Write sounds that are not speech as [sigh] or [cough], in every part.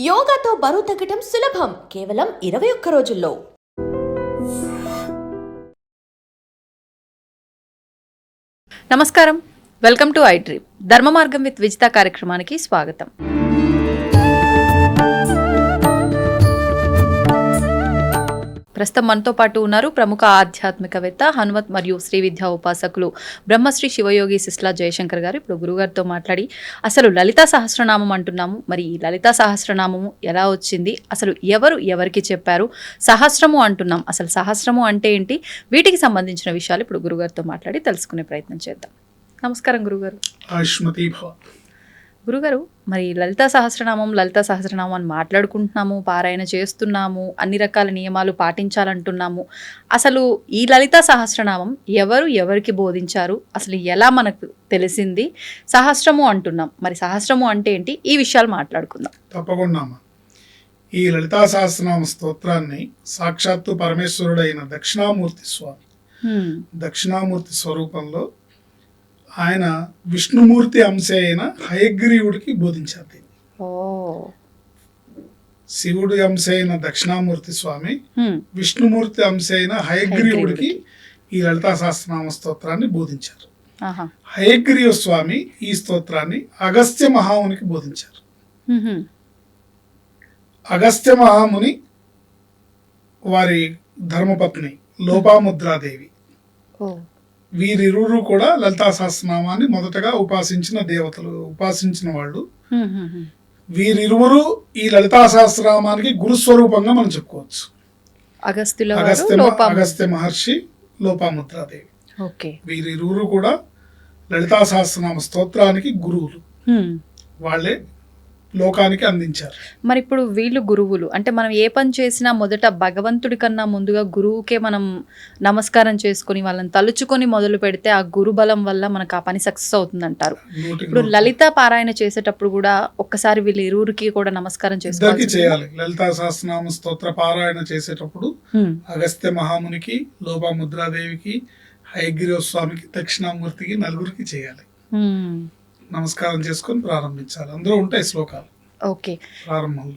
యోగాతో బరువు తగ్గటం సులభం. కేవలం ఇరవై ఒక్క రోజుల్లో. నమస్కారం. వెల్కమ్ టు ఐ డ్రీమ్ ధర్మ మార్గం విత్ విజిత కార్యక్రమానికి స్వాగతం. ప్రస్తుతం మనతో పాటు ఉన్నారు ప్రముఖ ఆధ్యాత్మికవేత్త హనుమత్ మరియు శ్రీ విద్యా ఉపాసకులు బ్రహ్మశ్రీ శివయోగి సిస్లా జయశంకర్ గారు ఇప్పుడు గురుగారితో మాట్లాడి అసలు లలితా సహస్రనామం అంటున్నాము. మరి ఈ లలితా సహస్రనామము ఎలా వచ్చింది? అసలు ఎవరు ఎవరికి చెప్పారు? సహస్రము అంటున్నాం. అసలు సహస్రము అంటే ఏంటి? వీటికి సంబంధించిన విషయాలు ఇప్పుడు గురుగారితో మాట్లాడి తెలుసుకునే ప్రయత్నం చేద్దాం. నమస్కారం గురుగారు. ఆయుష్మతి భవ. గురుగారు మరి లలితా సహస్రనామం లలితా సహస్రనామం అని మాట్లాడుకుంటున్నాము పారాయణ చేస్తున్నాము అన్ని రకాల నియమాలు పాటించాలంటున్నాము. అసలు ఈ లలితా సహస్రనామం ఎవరు ఎవరికి బోధించారు? అసలు ఎలా మనకు తెలిసింది? సహస్రము అంటున్నాం. మరి సహస్రము అంటే ఏంటి? ఈ విషయాలు మాట్లాడుకుందాం. తప్పకుండా. ఈ లలితా సహస్రనామ స్తోత్రాన్ని సాక్షాత్తు పరమేశ్వరుడైన దక్షిణామూర్తి స్వామి. దక్షిణామూర్తి స్వరూపంలో ఆయన విష్ణుమూర్తి అంశ అయిన హయగ్రీవుడికి బోధించారు శివుడి అంశ అయిన దక్షిణామూర్తి స్వామి. విష్ణుమూర్తి అంశ అయిన హయగ్రీవుడికి ఈ లలితా సహస్రనామ స్తోత్రాన్ని బోధించారు. హయగ్రీవ స్వామి ఈ స్తోత్రాన్ని అగస్త్య మహామునికి బోధించారు. అగస్త్య మహాముని వారి ధర్మపత్ని లోపాముద్రాదేవి. వీరిరువురు కూడా లలితా సహస్రనామాన్ని మొదటగా ఉపాసించిన దేవతలు ఉపాసించిన వాళ్ళు. వీరిరువురు ఈ లలితా సహస్రనామానికి గురుస్వరూపంగా మనం చెప్పుకోవచ్చు. అగస్త్యుల అగస్త్య మహర్షి లోపాముద్రాదేవి. వీరిరువురు కూడా లలితా సహస్రనామ స్తోత్రానికి గురువులు. వాళ్ళే లోకానికి అందించారు. మరి ఇప్పుడు వీళ్ళు గురువులు అంటే మనం ఏ పని చేసినా మొదట భగవంతుడి కన్నా ముందుగా గురువుకే మనం నమస్కారం చేసుకొని వాళ్ళని తలుచుకొని మొదలు పెడితే ఆ గురు బలం వల్ల మనకు ఆ పని సక్సెస్ అవుతుంది అంటారు ఇప్పుడు. లలిత పారాయణ చేసేటప్పుడు కూడా ఒక్కసారి వీళ్ళు ఇరువురికి కూడా నమస్కారం చేసుకోవాలి చేయాలి. లలితా సహస్రనామ స్తోత్ర పారాయణ చేసేటప్పుడు అగస్త్య మహామునికి లోపాముద్రాదేవికి హయగ్రీవ స్వామికి దక్షిణామూర్తికి నలుగురికి చేయాలి. నమస్కారం చేసుకొని ప్రారంభించాలి. అందులో ఉంటాయి శ్లోకాలు. ఓకే. ప్రారంభంలో.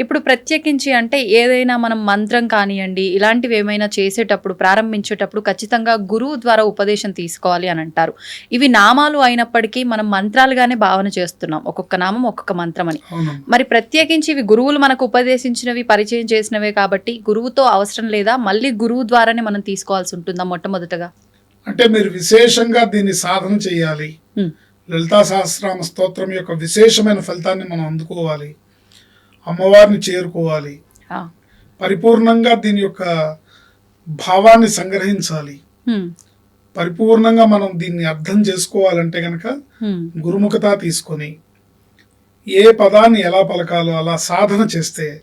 ఇప్పుడు ప్రత్యేకించి అంటే ఏదైనా మనం మంత్రం కానివ్వండి ఇలాంటివి ఏమైనా చేసేటప్పుడు ప్రారంభించేటప్పుడు ఖచ్చితంగా గురువు ద్వారా ఉపదేశం తీసుకోవాలి అని అంటారు. ఇవి నామాలు అయినప్పటికీ మనం మంత్రాలుగానే భావన చేస్తున్నాం. ఒక్కొక్క నామం ఒక్కొక్క మంత్రం అని. మరి ప్రత్యేకించి ఇవి గురువులు మనకు ఉపదేశించినవి పరిచయం చేసినవే కాబట్టి గురువుతో అవసరం లేదా? మళ్ళీ గురువు ద్వారానే మనం తీసుకోవాల్సి ఉంటుందా మొట్టమొదటగా? అంటే మీరు విశేషంగా దీన్ని సాధన చేయాలి. లలితా సహస్రనామ స్తోత్రం యొక్క విశేషమైన ఫలితాన్ని మనం అందుకోవాలి. అమ్మవారిని చేరుకోవాలి. పరిపూర్ణంగా దీని యొక్క భావాన్ని సంగ్రహించాలి. పరిపూర్ణంగా మనం దీన్ని అర్థం చేసుకోవాలంటే గనక గురుముఖత తీసుకొని ఏ పదాన్ని ఎలా పలకాలో అలా సాధన చేస్తే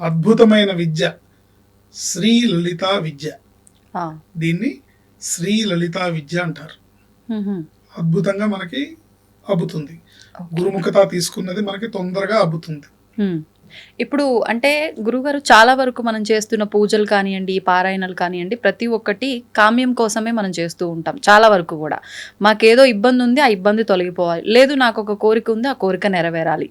అద్భుతమైన విద్య శ్రీ లలిత విద్య. దీన్ని శ్రీ లలిత విద్య అంటారు. అద్భుతంగా మనకి అబ్బుతుంది. గురుముఖత తీసుకున్నది మనకి తొందరగా అబ్బుతుంది. ఇప్పుడు అంటే గురుగారు చాలా వరకు మనం చేస్తున్న పూజలు కానివ్వండి పారాయణలు కానివ్వండి ప్రతి ఒక్కటి కామ్యం కోసమే మనం చేస్తూ ఉంటాం చాలా వరకు కూడా. మాకేదో ఇబ్బంది ఉంది ఆ ఇబ్బంది తొలగిపోవాలి. లేదు నాకు ఒక కోరిక ఉంది ఆ కోరిక నెరవేరాలి.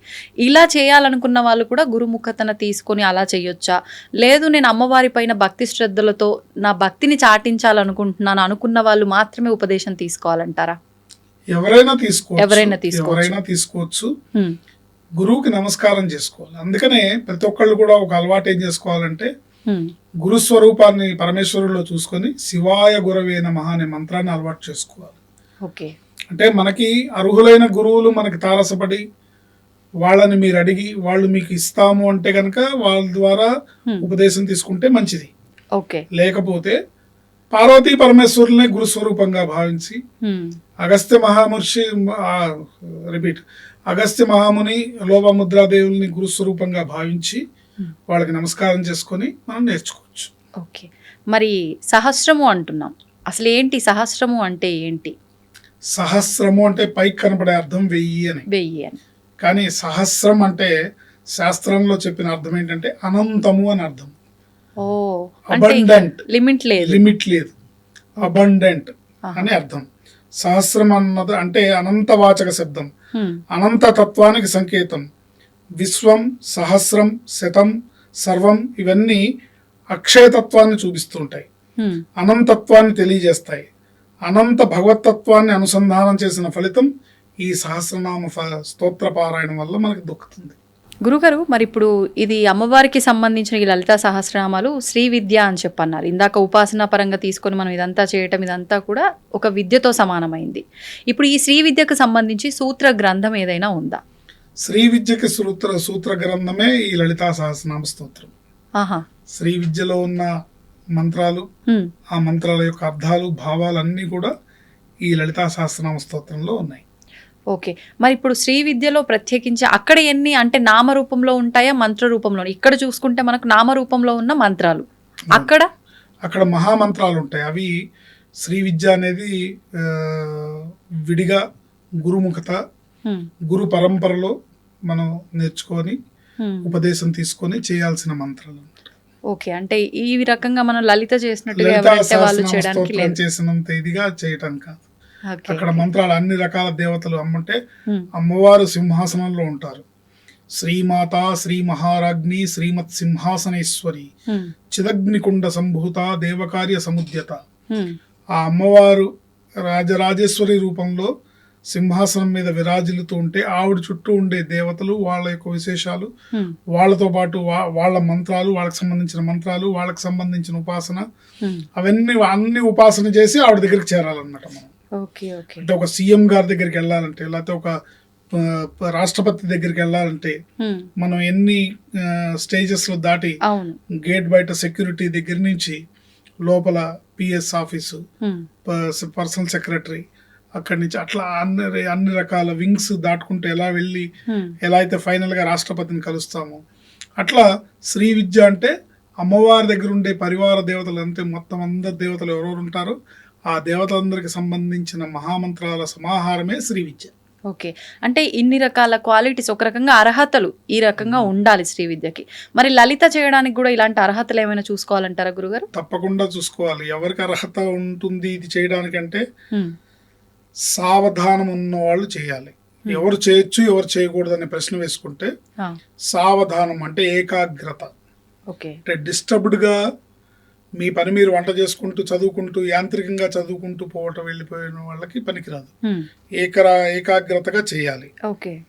ఇలా చేయాలనుకున్న వాళ్ళు కూడా గురుముఖతన తీసుకొని అలా చేయొచ్చా? లేదు నేను అమ్మవారి పైన భక్తి శ్రద్ధలతో నా భక్తిని చాటించాలనుకుంటున్నాను అనుకున్న వాళ్ళు మాత్రమే ఉపదేశం తీసుకోవాలంటారా? ఎవరైనా తీసుకోవచ్చు ఎవరైనా తీసుకోవచ్చు. ఎవరైనా తీసుకోవచ్చు. గురువుకి నమస్కారం చేసుకోవాలి అందుకనే ప్రతి ఒక్కళ్ళు కూడా ఒక అలవాటు ఏం చేసుకోవాలంటే. గురు స్వరూపాన్ని పరమేశ్వరుల్లో చూసుకొని శివాయ గురవే నమః అనే మంత్రాన్ని అలవాటు చేసుకోవాలి ఓకే అంటే మనకి అర్హులైన గురువులు మనకి తారసపడి వాళ్ళని మీరు అడిగి వాళ్ళు మీకు ఇస్తాము అంటే కనుక వాళ్ళ ద్వారా. ఉపదేశం తీసుకుంటే మంచిది ఓకే లేకపోతే పార్వతీ పరమేశ్వరులనే గురు స్వరూపంగా భావించి. అగస్త్య మహామహర్షి రిపీట్ అగస్త్య మహాముని లోపముద్రాదేవుల్ని గురు స్వరూపంగా భావించి. వాళ్ళకి నమస్కారం చేసుకొని మనం నేర్చుకోవచ్చు. ఓకే. మరి సహస్రము అంటున్నాం. అసలు ఏంటి సహస్రము అంటే ఏంటి? సహస్రము అంటే పైకి కనపడే అర్థం వెయ్యి అని. వెయ్యి అని. కానీ సహస్రం అంటే శాస్త్రంలో చెప్పిన అర్థం ఏంటంటే అనంతము అని అర్థం. అబండెంట్ లిమిట్ లేదు. లిమిట్ లేదు. అబండెంట్. అని అర్థం. సహస్రం అన్నది అంటే అనంత వాచక శబ్దం. అనంత తత్వానికి సంకేతం. విశ్వం సహస్రం శతం సర్వం ఇవన్నీ అక్షయతత్వాన్ని చూపిస్తుంటాయి. అనంతత్వాన్ని తెలియజేస్తాయి. అనంత భగవతత్వాన్ని అనుసంధానం చేసిన ఫలితం ఈ సహస్రనామ ఫ- స్తోత్ర పారాయణం వల్ల మనకు దొక్కుతుంది. గురుగారు మరి ఇప్పుడు ఇది అమ్మవారికి సంబంధించిన ఈ లలిత సహస్రనామాలు శ్రీ విద్య అని చెప్పన్నారు. ఇందాక ఉపాసన పరంగా తీసుకొని మనం ఇదంతా చేయటం ఇదంతా కూడా ఒక విద్యతో సమానమైంది. ఇప్పుడు ఈ శ్రీ విద్యకు సంబంధించి సూత్ర గ్రంథం ఏదైనా ఉందా? శ్రీ విద్యకి సూత్ర సూత్ర గ్రంథమే ఈ లలితా సహస్రనామ స్తోత్రం. ఆహా. శ్రీ విద్యలో ఉన్న మంత్రాలు. ఆ మంత్రాల యొక్క అర్థాలు భావాలు అన్నీ కూడా ఈ లలితా సహస్రనామ స్తోత్రంలో ఉన్నాయి. ఓకే. మరి ఇప్పుడు శ్రీ విద్యలో ప్రత్యేకించి అక్కడ ఎన్ని అంటే నామ రూపంలో ఉంటాయా మంత్ర రూపంలో ఇక్కడ చూసుకుంటే మనకు నామ రూపంలో ఉన్న మంత్రాలు. అక్కడ? అక్కడ మహామంత్రాలు ఉంటాయి. అవి శ్రీ విద్య అనేది విడిగా గురుముఖత. గురు పరంపరలో మనం నేర్చుకొని. ఉపదేశం తీసుకొని చేయాల్సిన మంత్రాలు ఓకే. అంటే ఈ రకంగా మనం లలిత చేసినట్టుగా చేసినంత ఇదిగా చేయటం కాదు. అక్కడ మంత్రాలు అన్ని రకాల దేవతలు అమ్మంటే. అమ్మవారు సింహాసనంలో ఉంటారు శ్రీమాత శ్రీ మహారాజ్ఞి శ్రీమత్ సింహాసనేశ్వరి. చిదగ్నికుండ సంభూత దేవకార్య సముద్యత. ఆ అమ్మవారు రాజరాజేశ్వరి రూపంలో సింహాసనం మీద విరాజిల్లుతూ ఉంటే ఆవిడ చుట్టూ ఉండే దేవతలు వాళ్ళ యొక్క విశేషాలు. వాళ్ళతో పాటు వాళ్ళ మంత్రాలు వాళ్ళకి సంబంధించిన మంత్రాలు వాళ్ళకి సంబంధించిన ఉపాసన. అవన్నీ అన్ని ఉపాసన చేసి ఆవిడ దగ్గరికి చేరాలన్నమాట మనం అంటే ఒక సీఎం గారి దగ్గరికి వెళ్ళాలంటే లేకపోతే ఒక రాష్ట్రపతి దగ్గరికి వెళ్ళాలంటే. మనం ఎన్ని స్టేజెస్లో దాటి గేట్ బయట సెక్యూరిటీ దగ్గర నుంచి లోపల పిఎస్ ఆఫీసు. పర్సనల్ సెక్రటరీ అక్కడి నుంచి అట్లా అన్ని అన్ని రకాల వింగ్స్ దాటుకుంటూ ఎలా వెళ్ళి. ఎలా అయితే ఫైనల్గా రాష్ట్రపతిని కలుస్తామో అట్లా శ్రీ విద్య అంటే అమ్మవారి దగ్గర ఉండే పరివార దేవతలు అంతే మొత్తం అందరు దేవతలు ఎవరెవరు ఉంటారో ఆ దేవతలందరికి సంబంధించిన మహామంత్రాల సమాహారమే శ్రీ విద్య ఓకే. అంటే ఇన్ని రకాల క్వాలిటీస్ ఒక రకంగా అర్హతలు ఈ రకంగా ఉండాలి శ్రీ విద్యకి మరి లలిత చేయడానికి కూడా ఇలాంటి అర్హతలు ఏమైనా చూసుకోవాలంటారా గురుగారు? తప్పకుండా చూసుకోవాలి. ఎవరికి అర్హత ఉంటుంది ఇది చేయడానికంటే. సావధానం ఉన్న వాళ్ళు చేయాలి ఎవరు చేయొచ్చు ఎవరు చేయకూడదు అనే ప్రశ్న వేసుకుంటే సావధానం అంటే ఏకాగ్రత. ఓకే. అంటే డిస్టర్బ్డ్గా మీ పని మీరు వంట చేసుకుంటూ చదువుకుంటూ యాంత్రికంగా చదువుకుంటూ పోవటం వెళ్ళిపోయిన వాళ్ళకి పనికిరాదు. ఏకరా ఏకాగ్రతగా చేయాలి. ఓకే.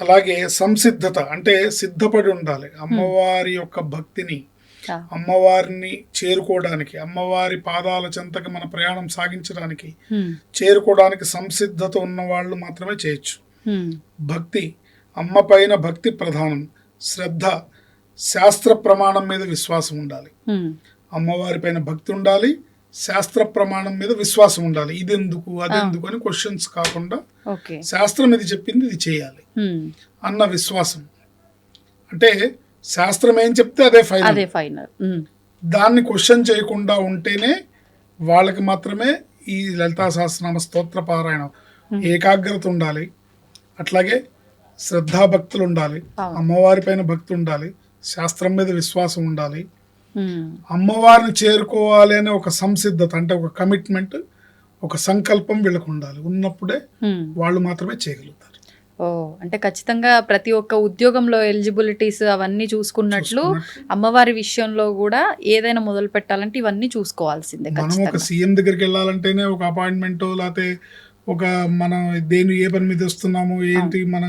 అలాగే సంసిద్ధత అంటే సిద్ధపడి ఉండాలి. అమ్మవారి యొక్క భక్తిని అమ్మవారిని చేరుకోవడానికి అమ్మవారి పాదాల చెంతకి మన ప్రయాణం సాగించడానికి. చేరుకోవడానికి సంసిద్ధత ఉన్న వాళ్ళు మాత్రమే చేయొచ్చు. భక్తి అమ్మ పైన భక్తి ప్రధానం. శ్రద్ధ శాస్త్ర ప్రమాణం మీద విశ్వాసం ఉండాలి. అమ్మవారి పైన భక్తి ఉండాలి శాస్త్ర ప్రమాణం మీద విశ్వాసం ఉండాలి. ఇది ఎందుకు అది ఎందుకు అని క్వశ్చన్స్ కాకుండా శాస్త్రం ఇది చెప్పింది ఇది చేయాలి. అన్న విశ్వాసం. అంటే శాస్త్రం ఏం చెప్తే అదే ఫైనల్. దాన్ని క్వశ్చన్ చేయకుండా ఉంటేనే వాళ్ళకి మాత్రమే ఈ లలితా సహస్రనామ స్తోత్ర పారాయణం ఏకాగ్రత ఉండాలి. అట్లాగే శ్రద్ధాభక్తులు ఉండాలి. అమ్మవారి పైన భక్తి ఉండాలి. శాస్త్రం మీద విశ్వాసం ఉండాలి హ్మ్. అమ్మవారిని చేరుకోవాలి అనే ఒక సంసిద్ధత అంటే ఒక కమిట్మెంట్ ఒక సంకల్పం వీళ్ళకు ఉండాలి ఉన్నప్పుడే హ్మ్. వాళ్ళు మాత్రమే చేయగలుగుతారు ఓ అంటే ఖచ్చితంగా ప్రతి ఒక్క ఉద్యోగంలో ఎలిజిబిలిటీస్ అవన్నీ చూసుకున్నట్లు. అమ్మవారి విషయంలో కూడా ఏదైనా మొదలు పెట్టాలంటే ఇవన్నీ చూసుకోవాల్సిందే మనం ఒక సీఎం దగ్గరికి వెళ్ళాలంటేనే ఒక అపాయింట్మెంట్ లేకపోతే ఒక మనం దేని ఏ పని మీద వస్తున్నాము ఏంటి మన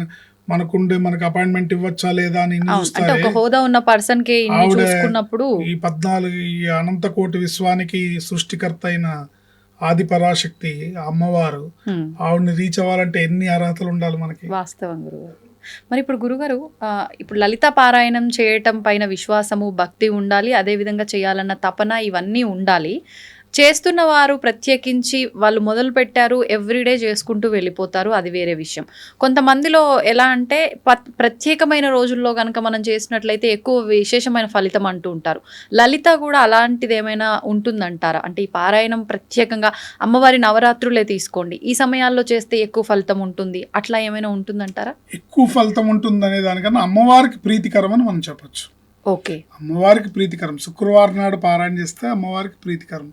మనకుండే మనకు అపాయింట్మెంట్ ఇవ్వచ్చా లేదా అని అంటే ఒక హోదా ఉన్న పర్సన్కి చూసుకున్నప్పుడు ఈ పద్నాలుగు ఈ అనంత కోటి విశ్వానికి సృష్టికర్త అయిన ఆది పరాశక్తి అమ్మవారు. ఆవిడని రీచ్ అవ్వాలంటే ఎన్ని అర్హతలు ఉండాలి మనకి? వాస్తవం గురుగారు. మరి ఇప్పుడు గురుగారు ఇప్పుడు లలిత పారాయణం చేయటం పైన విశ్వాసము భక్తి ఉండాలి అదే విధంగా చేయాలన్న తపన ఇవన్నీ ఉండాలి. చేస్తున్న వారు ప్రత్యేకించి వాళ్ళు మొదలు పెట్టారు ఎవ్రీడే చేసుకుంటూ వెళ్ళిపోతారు. అది వేరే విషయం. కొంతమందిలో ఎలా అంటే ప్రత్యేకమైన రోజుల్లో కనుక మనం చేసినట్లయితే ఎక్కువ విశేషమైన ఫలితం అంటూ ఉంటారు. లలిత కూడా అలాంటిది ఏమైనా ఉంటుందంటారా? అంటే ఈ పారాయణం ప్రత్యేకంగా అమ్మవారి నవరాత్రులే తీసుకోండి. ఈ సమయాల్లో చేస్తే ఎక్కువ ఫలితం ఉంటుంది. అట్లా ఏమైనా ఉంటుందంటారా? ఎక్కువ ఫలితం ఉంటుంది అనే దానికన్నా అమ్మవారికి ప్రీతికరం అని మనం చెప్పొచ్చు. ఓకే. అమ్మవారికి ప్రీతికరం. శుక్రవారం నాడు పారాయణ చేస్తే అమ్మవారికి ప్రీతికరం.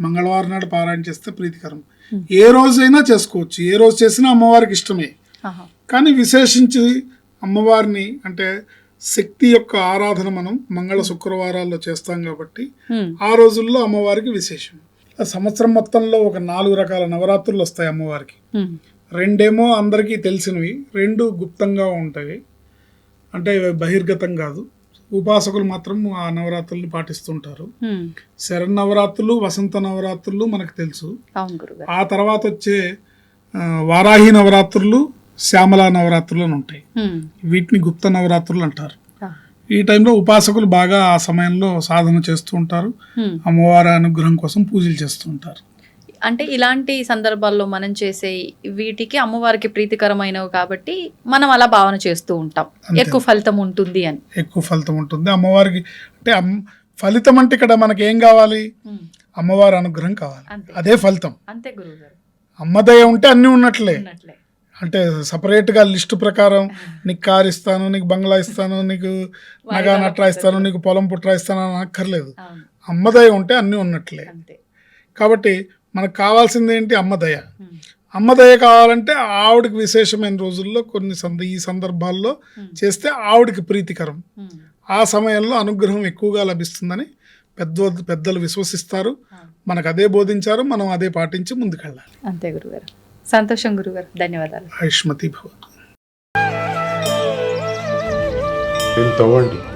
మంగళవారం నాడు పారాయణ చేస్తే ప్రీతికరం. ఏ రోజైనా చేసుకోవచ్చు. ఏ రోజు చేసినా అమ్మవారికి ఇష్టమే. కానీ విశేషించి అమ్మవారిని అంటే శక్తి యొక్క ఆరాధన మనం మంగళ శుక్రవారాల్లో చేస్తాం కాబట్టి. ఆ రోజుల్లో అమ్మవారికి విశేషం. సంవత్సరం మొత్తంలో ఒక నాలుగు రకాల నవరాత్రులు వస్తాయి అమ్మవారికి. రెండేమో అందరికీ తెలిసినవి. రెండు గుప్తంగా ఉంటాయి. అంటే బహిర్గతం కాదు. ఉపాసకులు మాత్రం ఆ నవరాత్రుల్ని పాటిస్తుంటారు. శరన్నవరాత్రులు వసంత నవరాత్రులు మనకు తెలుసు ఆ తర్వాత వచ్చే వారాహి నవరాత్రులు శ్యామల నవరాత్రులు అని ఉంటాయి. వీటిని గుప్త నవరాత్రులు అంటారు. ఈ టైంలో ఉపాసకులు బాగా ఆ సమయంలో సాధన చేస్తూ ఉంటారు. అమ్మవారి అనుగ్రహం కోసం పూజలు చేస్తూ ఉంటారు అంటే ఇలాంటి సందర్భాల్లో మనం చేసే వీటికి అమ్మవారికి ప్రీతికరమైనవి కాబట్టి మనం అలా భావన చేస్తూ ఉంటాం. ఎక్కువ ఫలితం ఉంటుంది అని. ఎక్కువ ఫలితం ఉంటుంది. అమ్మవారికి అంటే ఫలితం అంటే ఇక్కడ మనకి ఏం కావాలి. అమ్మవారి అనుగ్రహం కావాలి. అదే ఫలితం. అంతే గురువు గారు అమ్మదయ ఉంటే అన్నీ ఉన్నట్లే. అంటే సపరేట్గా లిస్టు ప్రకారం నీకు కార్ ఇస్తాను నీకు బంగ్లా ఇస్తాను నీకు [laughs] నగా నట్రా ఇస్తాను నీకు పొలం పుట్రా ఇస్తాను అని అక్కర్లేదు అమ్మదయ ఉంటే అన్నీ ఉన్నట్లే. కాబట్టి మనకు కావాల్సింది ఏంటి? అమ్మదయ. అమ్మదయ కావాలంటే ఆవిడకి విశేషమైన రోజుల్లో కొన్ని సంద ఈ సందర్భాల్లో. చేస్తే ఆవిడకి ప్రీతికరం. ఆ సమయంలో అనుగ్రహం ఎక్కువగా లభిస్తుందని పెద్ద పెద్దలు విశ్వసిస్తారు. మనకు అదే బోధించారు మనం అదే పాటించి ముందుకెళ్ళాలి. అంతే గురుగారు. సంతోషం గురుగారు. ధన్యవాదాలు. ఆయుష్మతి భవ. దీన్ని తవ్వండి